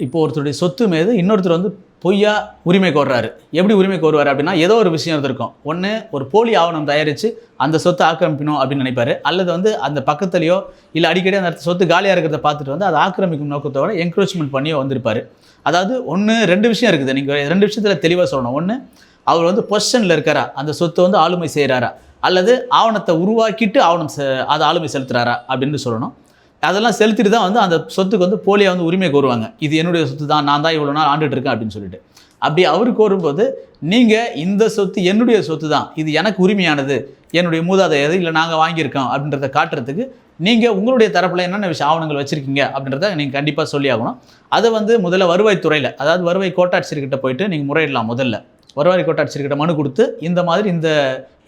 இப்போ ஒருத்தருடைய சொத்து மீது இன்னொருத்தர் வந்து பொய்யா உரிமை கோர்றாரு. எப்படி உரிமை கோருவார் அப்படின்னா ஏதோ ஒரு விஷயம் இருக்கும் ஒன்று ஒரு போலி ஆவணம் தயாரித்து அந்த சொத்தை ஆக்கிரமிக்கணும் அப்படின்னு நினைப்பார். அல்லது வந்து அந்த பக்கத்துலையோ இல்லை அடிக்கடி அந்த சொத்து காலியாக இருக்கிறத பார்த்துட்டு வந்து அதை ஆக்கிரமிக்கும் நோக்கத்தோட என்க்ரோச்மெண்ட் பண்ணியோ வந்திருப்பார். அதாவது ஒன்று ரெண்டு விஷயம் இருக்குது. நீங்கள் ரெண்டு விஷயத்தில் தெளிவாக சொல்லணும். ஒன்று அவர் வந்து பொசிஷனில் இருக்காரா? அந்த சொத்தை வந்து ஆளுமை செய்கிறாரா அல்லது ஆவணத்தை உருவாக்கிட்டு ஆவணம் செ- அதை ஆளுமை செலுத்துறாரா? அப்படின்னு சொல்லணும். அதெல்லாம் செலுத்திட்டு தான் வந்து அந்த சொத்துக்கு வந்து போலியாக வந்து உரிமை கோருவாங்க. இது என்னுடைய சொத்து தான் நான் தான் இவ்வளோ நாள் ஆண்டுட்டு இருக்கேன் அப்படின்னு சொல்லிட்டு. அப்படி அவர் கோரும்போது நீங்கள் இந்த சொத்து என்னுடைய சொத்து தான் இது எனக்கு உரிமையானது என்னுடைய மூதாதையது இல்லை நாங்கள் வாங்கியிருக்கோம் அப்படின்றத காட்டுறதுக்கு நீங்கள் உங்களுடைய தரப்பில் என்னென்ன விஷயம் ஆவணங்கள் வச்சுருக்கீங்க அப்படின்றத நீங்கள் கண்டிப்பாக சொல்லி ஆகணும். அதை வந்து முதல்ல வருவாய்த்துறையில் அதாவது வருவாய் கோட்டாட்சியர்கிட்ட போயிட்டு நீங்கள் முறையிடலாம் முதல்ல. வருவாய் கோட்டாட்சியர்கிட்ட மனு கொடுத்து இந்த மாதிரி இந்த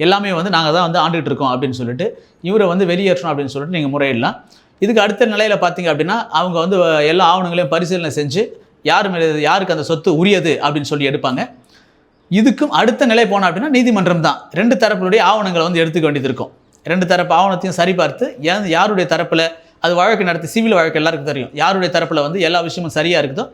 எல்லாமே வந்து நாங்கள் தான் வந்து ஆண்டுகிட்டு இருக்கோம் அப்படின்னு சொல்லிட்டு இவரை வந்து வெளியேற்றணும் அப்படின்னு சொல்லிட்டு நீங்கள் முறையிடலாம். இதுக்கு அடுத்த நிலையில் பார்த்தீங்க அப்படின்னா அவங்க வந்து எல்லா ஆவணங்களையும் பரிசீலனை செஞ்சு யார் மேலே யாருக்கு அந்த சொத்து உரியது அப்படின்னு சொல்லி எடுப்பாங்க. இதுக்கும் அடுத்த நிலை போனோம் அப்படின்னா நீதிமன்றம் தான். ரெண்டு தரப்புடைய ஆவணங்களை வந்து எடுத்துக்க வேண்டியது இருக்கும். ரெண்டு தரப்பு ஆவணத்தையும் சரிபார்த்து ஏன் யாருடைய தரப்பில் அது வழக்கு நடத்தி சிவில் வழக்கு எல்லாருக்கும் தெரியும். யாருடைய தரப்பில் வந்து எல்லா விஷயமும் சரியாக இருக்குதோ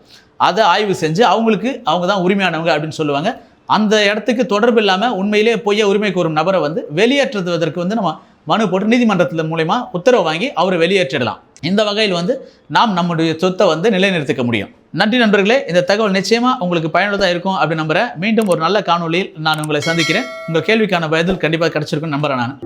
அதை ஆய்வு செஞ்சு அவங்களுக்கு அவங்க தான் உரிமையானவங்க அப்படின்னு சொல்லுவாங்க. அந்த இடத்துக்கு தொடர்பு இல்லாமல் உண்மையிலே பொய்ய உரிமை கோரும் நபரை வந்து வெளியேற்றுவதற்கு வந்து நம்ம மனு போட்டு நீதிமன்றத்தில் மூலயமா உத்தரவு வாங்கி அவரை வெளியேற்றிடலாம். இந்த வகையில் வந்து நாம் நம்முடைய சொத்தை வந்து நிலைநிறுத்திக்க முடியும். நன்றி நண்பர்களே இந்த தகவல் நிச்சயமாக உங்களுக்கு பயனுள்ளதாக இருக்கும் அப்படின்னு நம்புறேன். மீண்டும் ஒரு நல்ல காணொளியில் நான் உங்களை சந்திக்கிறேன். உங்கள் கேள்விக்கான பதில் கண்டிப்பாக கிடைச்சிருக்கும் நம்புறேன் நான்.